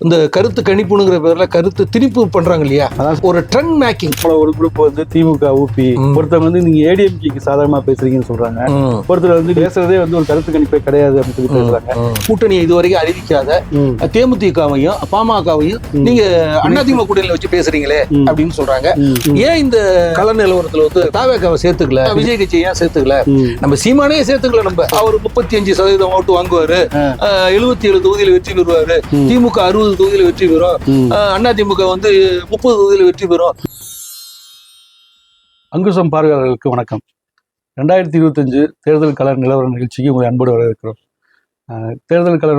இந்த கருத்து கணிப்புங்கிற பேர்ல கருத்து திணிப்பு பண்றாங்க இல்லையா ஒரு ட்ரெண்ட் மேக்கிங் ஒரு குரூப் வந்து திமுக ஊபி ம். ஒருத்தவங்க வந்து நீங்க ஏடிஎம்கேக்கு சாதகமா பேசுறீங்கன்னு சொல்றாங்க ஒருத்தர் வந்து பேசுறதே வந்து ஒரு கருத்து கணிப்பே கிடையாது அப்படின்னு சொல்லி பேசுறாங்க கூட்டணியை இதுவரைக்கும் அறிவிக்காத. தேமுதிகவையும் பாமகவையும். நீங்க அதிமுக கூட்டணியில வச்சு பேசுறீங்களே. அப்படின்னு சொல்றாங்க. ஏன் இந்த கள நிலவரத்துல வந்து தாவேக்காவை சேர்த்துக்கல விஜய் கட்சி ஏன் சேர்த்துக்கல. நம்ம சீமானே சேர்த்துக்கல நம்ம அவர் முப்பத்தி அஞ்சு சதவீதம் ஓட்டு வாங்குவாரு. எழுபத்தி ஏழு தொகுதியில வெற்றி பெறுவாரு. திமுக அறுபது தொகுதியில வெற்றி பெறும். திமுக வந்து முப்பது தொகுதியில வெற்றி பெறும். அங்குசம் பார்வையாளர்களுக்கு வணக்கம். ரெண்டாயிரத்தி இருபத்தஞ்சு தேர்தல் கள நிலவர நிகழ்ச்சிக்கு உங்களை அன்போடு வரவேற்கிறோம். தேர்தல் கள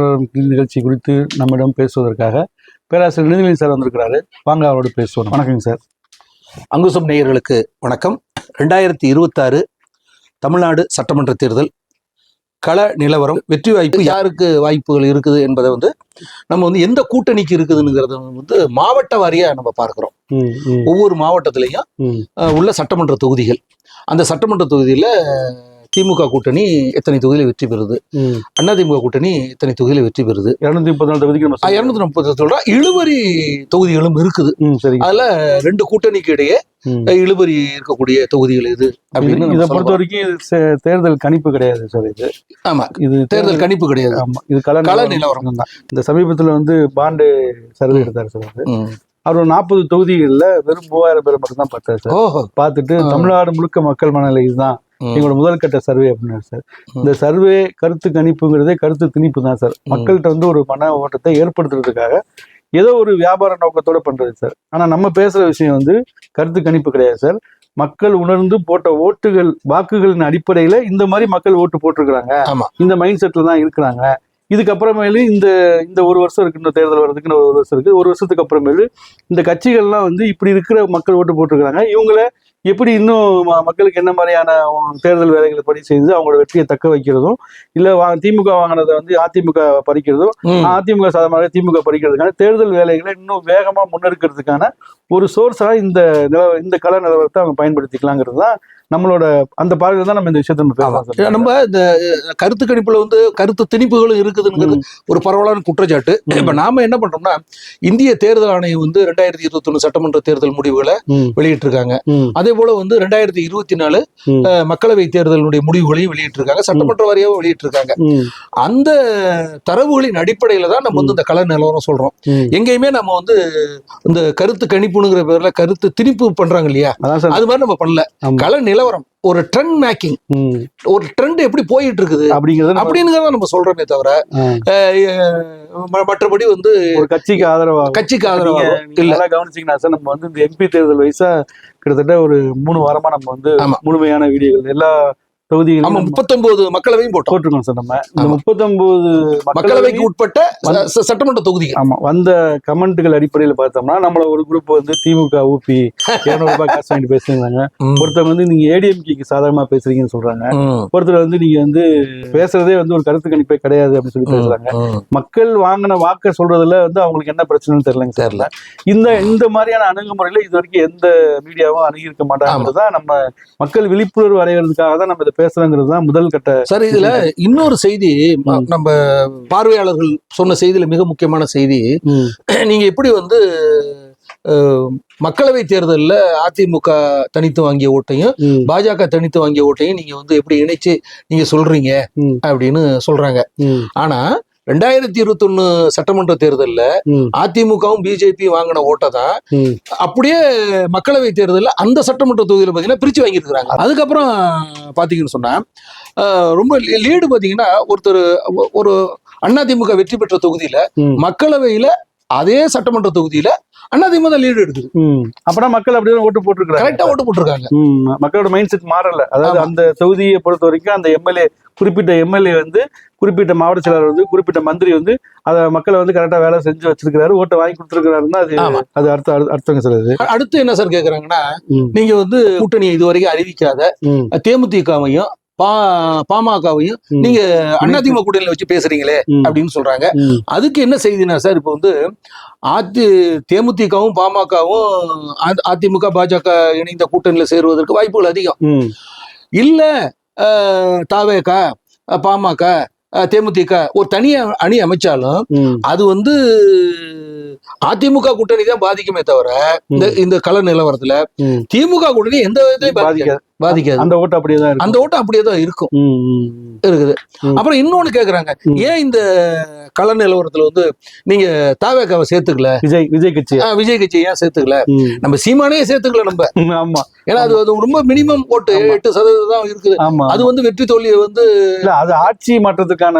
நிகழ்ச்சி குறித்து நம்மிடம் பேசுவதற்காக பேராசிரியர் நிதிநிலை சார் வந்திருக்கிறாரு. வாங்க அவரோடு பேசுவோம். வணக்கங்க சார். அங்குசம் நேயர்களுக்கு வணக்கம். ரெண்டாயிரத்தி இருபத்தாறு தமிழ்நாடு சட்டமன்ற தேர்தல் கள நிலவரம் வெற்றி வாய்ப்பு யாருக்கு வாய்ப்புகள் இருக்குது என்பதை வந்து நம்ம வந்து எந்த கூட்டணிக்கு இருக்குதுங்கிறத வந்து மாவட்ட வாரியா நம்ம பார்க்கிறோம். ஒவ்வொரு மாவட்டத்திலையும் உள்ள சட்டமன்ற தொகுதிகள். அந்த சட்டமன்ற தொகுதியில திமுக கூட்டணி எத்தனை தொகுதியில வெற்றி பெறுது ம். அதிமுக கூட்டணி எத்தனை தொகுதியில வெற்றி பெறுது இருநூத்தி முப்பத்தி நாலு தொகுதிக்கு. இருநூத்தி முப்பது சொல்றோம் இழுபறி தொகுதிகளும் இருக்குது அதுல ரெண்டு கூட்டணிக்கு இடையே. இழுபறி இருக்கக்கூடிய தொகுதிகள் இது அப்படின்னு இதை பொறுத்த. வரைக்கும் தேர்தல் கணிப்பு கிடையாது சார் இது ஆமா இது தேர்தல் கணிப்பு கிடையாது ஆமா இது கள கள நிலவரம். தான் இந்த சமீபத்துல வந்து பாண்டு சர்வே எடுத்தாரு சார் அவரு. ம். அவர் நாற்பது தொகுதிகள்ல வெறும் மூவாயிரம் பேர் மட்டும் தான் பார்த்தாரு சார் பார்த்துட்டு. தமிழ்நாடு முழுக்க மக்கள் மனநிலை இதுதான். எங்களோட முதல் கட்ட சர்வே அப்படின்னாரு சார். இந்த சர்வே கருத்து கணிப்புங்கிறதே கருத்து திணிப்பு தான் சார். மக்கள்கிட்ட வந்து ஒரு மன ஓட்டத்தை ஏற்படுத்துறதுக்காக ஏதோ ஒரு வியாபார நோக்கத்தோட பண்றது சார். ஆனா நம்ம பேசுற விஷயம் வந்து கருத்து கணிப்பு கிடையாது சார். மக்கள் உணர்ந்து போட்ட ஓட்டுகள் வாக்குகளின் அடிப்படையில இந்த மாதிரி மக்கள் ஓட்டு போட்டிருக்கிறாங்க. இந்த மைண்ட் செட்ல தான் இருக்கிறாங்க. இதுக்கப்புறமேலு இந்த இந்த ஒரு வருஷம் இருக்கு இந்த தேர்தல் வர்றதுக்கு இன்னும் ஒரு வருஷம் இருக்கு. ஒரு வருஷத்துக்கு அப்புறமேலு இந்த கட்சிகள்லாம் வந்து இப்படி இருக்கிற மக்கள் ஓட்டு போட்டிருக்கிறாங்க. இவங்கள எப்படி இன்னும் மக்களுக்கு என்ன மாதிரியான தேர்தல் வேலைகளை பணி செய்து அவங்களோட வெற்றியை தக்க வைக்கிறதும் இல்ல திமுக வாங்கினதை வந்து அதிமுக பறிக்கிறதும். அதிமுக சாதமாக திமுக பறிக்கிறதுக்கான தேர்தல் வேலைகளை இன்னும் வேகமா முன்னெடுக்கிறதுக்கான ஒரு சோர்ஸா இந்த நில- இந்த கள நிலவரத்தை அவங்க பயன்படுத்திக்கலாங்கிறது தான் நம்மளோட அந்த பார்வையில தான் நம்ம இந்த விஷயத்தை நம்ம பேசலாம். நம்ம இந்த கருத்து கணிப்புல வந்து கருத்து திணிப்புகளும் இருக்குதுங்கிறது ஒரு பரவலான குற்றச்சாட்டு. இப்ப நாம என்ன பண்றோம்னா இந்திய தேர்தல் ஆணையம் வந்து ரெண்டாயிரத்தி இருபத்தி ஒண்ணு சட்டமன்ற தேர்தல் முடிவுகளை வெளியிட்டிருக்காங்க ம், அதே போல வந்து ரெண்டாயிரத்தி இருபத்தி நாலு. மக்களவை தேர்தலுடைய முடிவுகளையும் வெளியிட்டிருக்காங்க. சட்டமன்ற வாரியாவும் வெளியிட்டிருக்காங்க. அந்த தரவுகளின் அடிப்படையில தான் நம்ம வந்து இந்த கள நிலவரம் சொல்றோம். எங்கேயுமே நம்ம வந்து இந்த கருத்து கணிப்புங்கிற பேர்ல கருத்து திணிப்பு பண்றாங்க இல்லையா? அது மாதிரி நம்ம பண்ணல. கள நிலவரம். ஒரு ட்ரெண்ட் மேக்கிங் ஒரு ட்ரெண்ட் எப்படி போயிட்டு இருக்குது அப்படிங்கறத அப்படிங்கிறத நம்ம சொல்றோமே தவிர மற்றபடி வந்து ஒரு கட்சிக்கு ஆதரவா கட்சிக்கு ஆதரவா நீங்க- நீங்க இல்ல. கவனிச்சீங்கன்னா சார் நம்ம வந்து இந்த எம்பி தேர்தல் வயசா கிட்டத்தட்ட ஒரு மூணு வாரமா நம்ம வந்து. முழுமையான வீடியோகள் எல்லா ஆமா தொகுதிகளும் முப்பத்தொன்பது மக்களவையும் போட்டோம் போட்டிருக்கோம் சார் நம்ம இந்த. முப்பத்தொன்பது மக்களவைக்கு உட்பட்ட சட்டமன்ற தொகுதிகள் ஆமா வந்த கமெண்ட்டுகள் அடிப்படையில் பார்த்தோம்னா நம்மள ஒரு குரூப் வந்து திமுக ஊபி இருநூறு ரூபாய் காசு வாங்கிட்டு பேசுறாங்க ம். ஒருத்தவங்க வந்து நீங்க ஏடிஎம்கேக்கு சாதகமா பேசுறீங்கன்னு சொல்றாங்க. ஒருத்தர் வந்து நீங்க வந்து பேசுறதே வந்து ஒரு கருத்து கணிப்பே கிடையாது அப்படின்னு சொல்லி பேசுறாங்க. மக்கள் வாங்கின வாக்க சொல்றதுல வந்து அவங்களுக்கு என்ன பிரச்சனைன்னு தெரியலங்க சார் தெரியல இந்த இந்த மாதிரியான அணுகுமுறையில இது வரைக்கும் எந்த மீடியாவும் அணுகியிருக்க மாட்டாங்கிறது தான் நம்ம மக்கள் விழிப்புணர்வு அடைகிறதுக்காக தான் நம்ம இதை பேசுறோங்கிறது தான் முதல் கட்ட சார் இதுல இன்னொரு செய்தி. நம்ம பார்வையாளர்கள் சொன்ன செய்தியில மிக முக்கியமான செய்தி. நீங்க எப்படி வந்து மக்களவை தேர்தல்ல அதிமுக தனித்து வாங்கிய ஓட்டையும் பாஜக தனித்து வாங்கிய ஓட்டையும் நீங்க வந்து எப்படி இணைச்சு நீங்க சொல்றீங்க அப்படின்னு சொல்றாங்க. ஆனா ரெண்டாயிரத்தி இருபத்தொன்னு சட்டமன்ற தேர்தல்ல அதிமுகவும் பிஜேபி வாங்கின ஓட்டை தான் அப்படியே மக்களவை தேர்தலில் அந்த சட்டமன்ற தொகுதியில் பார்த்தீங்கன்னா பிரித்து வாங்கியிருக்கிறாங்க அதுக்கப்புறம் பார்த்தீங்கன்னு சொன்னா ரொம்ப லீடு பார்த்தீங்கன்னா ஒருத்தர் ஒரு அதிமுக வெற்றி பெற்ற தொகுதியில மக்களவையில அதே சட்டமன்ற தொகுதியில அதிமுக தான் லீடு எடுக்குது. ம். அப்பதான் மக்கள் அப்படிதான் ஓட்டு போட்டுருக்காங்க கரெக்டா ஓட்டு போட்டிருக்காங்க. மக்களோட மைண்ட் செட் மாறல. அதாவது. அந்த தொகுதியை பொறுத்த வரைக்கும் அந்த எம்எல்ஏ குறிப்பிட்ட எம்எல்ஏ வந்து குறிப்பிட்ட மாவட்ட செயலாளர் வந்து குறிப்பிட்ட மந்திரி வந்து அதை மக்களை வந்து கரெக்டா வேலை செஞ்சு வச்சிருக்கிறாரு ஓட்டை வாங்கி கொடுத்துருக்கிறாருன்னா அது. அது அர்த்த- அர்த்தங்க சார் அது. அடுத்து என்ன சார் கேக்குறாங்கன்னா ம், நீங்க வந்து கூட்டணியை இதுவரைக்கும் அறிவிக்காத ம், தேமுதிகவையும் பா பாமகவையும் நீங்க அதிமுக கூட்டணியில வச்சு பேசுறீங்களே அப்படின்னு சொல்றாங்க. அதுக்கு என்ன செய்தினா சார் இப்போ வந்து அதி தேமுதிகவும் பாமகவும் அதிமுக பாஜக இணைந்த கூட்டணியில சேருவதற்கு வாய்ப்புகள் அதிகம். இல்ல அஹ், தாவேக அஹ், பாமக தேமுதிக ஒரு தனி அணி அமைச்சாலும் அது வந்து அதிமுக கூட்டணி தான் பாதிக்குமே தவிர இந்த இந்த கள நிலவரத்துல. திமுக கூட்டணி எந்த விதத்திலையும் பாதிக்காது. பாதிக்காது. அந்த ஓட்டு அப்படியே தான் அந்த ஓட்டம் அப்படியே தான் இருக்கும். இருக்குது. அப்புறம் இன்னொன்னு கேக்குறாங்க. ஏன் இந்த கள நிலவரத்துல வந்து நீங்க தாவேக்காவை சேர்த்துக்கல? விஜய் விஜய் கட்சி விஜய் கட்சி ஏன் சேர்த்துக்கல. நம்ம சீமானே சேர்த்துக்கல நம்ம. ஆமா. ஏன்னா அது அது ரொம்ப மினிமம் ஓட்டு. எட்டு சதவீதம் தான் இருக்குது. ஆமா. அது வந்து வெற்றி தோல்வியை வந்து இல்ல அது ஆட்சி மாற்றத்துக்கான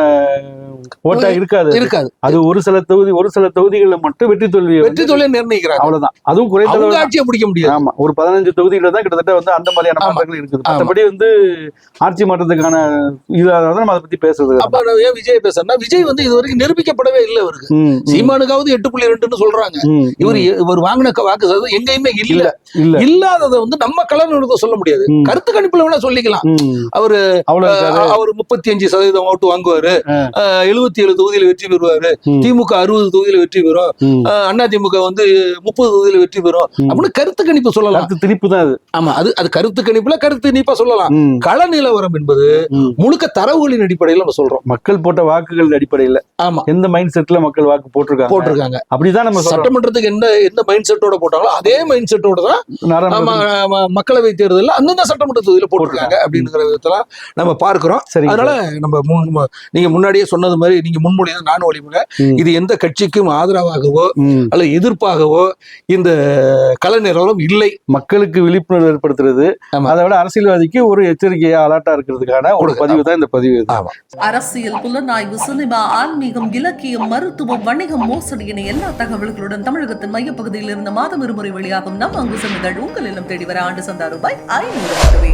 ஓட்டா இருக்காது இருக்காது அது ஒரு சில தொகுதி ஒரு சில தொகுதிகள்ல மட்டும் வெற்றி தோல்வி வெற்றி தோல்வியை நிர்ணயிக்கிறாங்க அவ்வளவுதான் அதுவும் குறைந்த ஆட்சியை பிடிக்க முடியாது ஆமா ஒரு பதினஞ்சு தொகுதிகள தான் கிட்டத்தட்ட வந்து அந்த மாதிரியான. மாற்றங்கள் இருக்குது. மற்றபடி வந்து ஆட்சி மாற்றத்துக்கான இதாக நம்ம அதை பத்தி பேசுறது. அப்ப ஏன் விஜய் பேசுறேன்னா விஜய் வந்து இது வரைக்கும் நிரூபிக்கப்படவே இல்லை ம், சீமானுக்காவது எட்டு புள்ளி ரெண்டுன்னு சொல்றாங்க இவர். இவர் வாங்கின வாக்கு சதவீதம் எங்கேயுமே இல்ல இல்ல இல்லாததை வந்து நம்ம கலந்து சொல்ல முடியாது. கருத்து கணிப்புல வேணா சொல்லிக்கலாம். அவரு. அவர் முப்பத்தி அஞ்சு சதவீதம் ஓட்டு வாங்குவாரு. எழுபத்தி ஏழு தொகுதியில வெற்றி பெறுவாரு. திமுக அறுபது தொகுதியில வெற்றி பெறும். அண்ணா திமுக வந்து முப்பது தொகுதியில வெற்றி பெறும். அப்படின்னு கருத்து கணிப்பு சொல்லலாம். திணிப்பு தான் அது. ஆமா அது அது கருத்து கணிப்புல கருத்து நீப்பா சொல்லலாம். கள நிலவரம் என்பது. முழுக்க தரவுகளின் அடிப்படையில் நம்ம சொல்றோம். மக்கள் போட்ட வாக்குகள் அடிப்படையில. ஆமா. எந்த மைண்ட் செட்ல மக்கள் வாக்கு போட்டிருக்காங்க? போட்டிருக்காங்க. அப்படிதான் நம்ம சட்டமன்றத்துக்கு என்ன எந்த மைண்ட் செட்டோட போட்டாங்களோ அதே மைண்ட் செட்டோட தான் மக்களவை தேர்தலில் அந்தந்த சட்டமன்ற தொகுதியில போட்டிருக்காங்க அப்படிங்கிற விதத்துல நம்ம பார்க்கிறோம். சரி. அதனால நம்ம நீங்க முன்னாடியே சொன்னது மாதிரி நீங்க முன்மொழி நானும் ம். இது எந்த கட்சிக்கும் ஆதரவாகவோ. அல்ல எதிர்ப்பாகவோ இந்த கள நிலவரம் இல்லை. மக்களுக்கு விழிப்புணர்வு ஏற்படுத்துறது. அதை விட அரசியல்வாதிக்கு ஒரு எச்சரிக்கையா அலர்ட்டா இருக்கிறதுக்கான ஒரு பதிவு தான் இந்த பதிவு. அரசியல் புலனாய்வு சினிமா ஆன்மீகம் இலக்கியம் மருத்துவம் வணிகம் மோசடி என எல்லா தகவல்களுடன் தமிழகத்தின் மையப்பகுதியில் இருந்த மாதம் இருமுறை வெளியாகும் நம் அங்குசம் இதழ் உங்கள் இல்லம் தேடி வர ஆண்டு சந்தா ரூபாய் ஐநூறு மட்டுமே.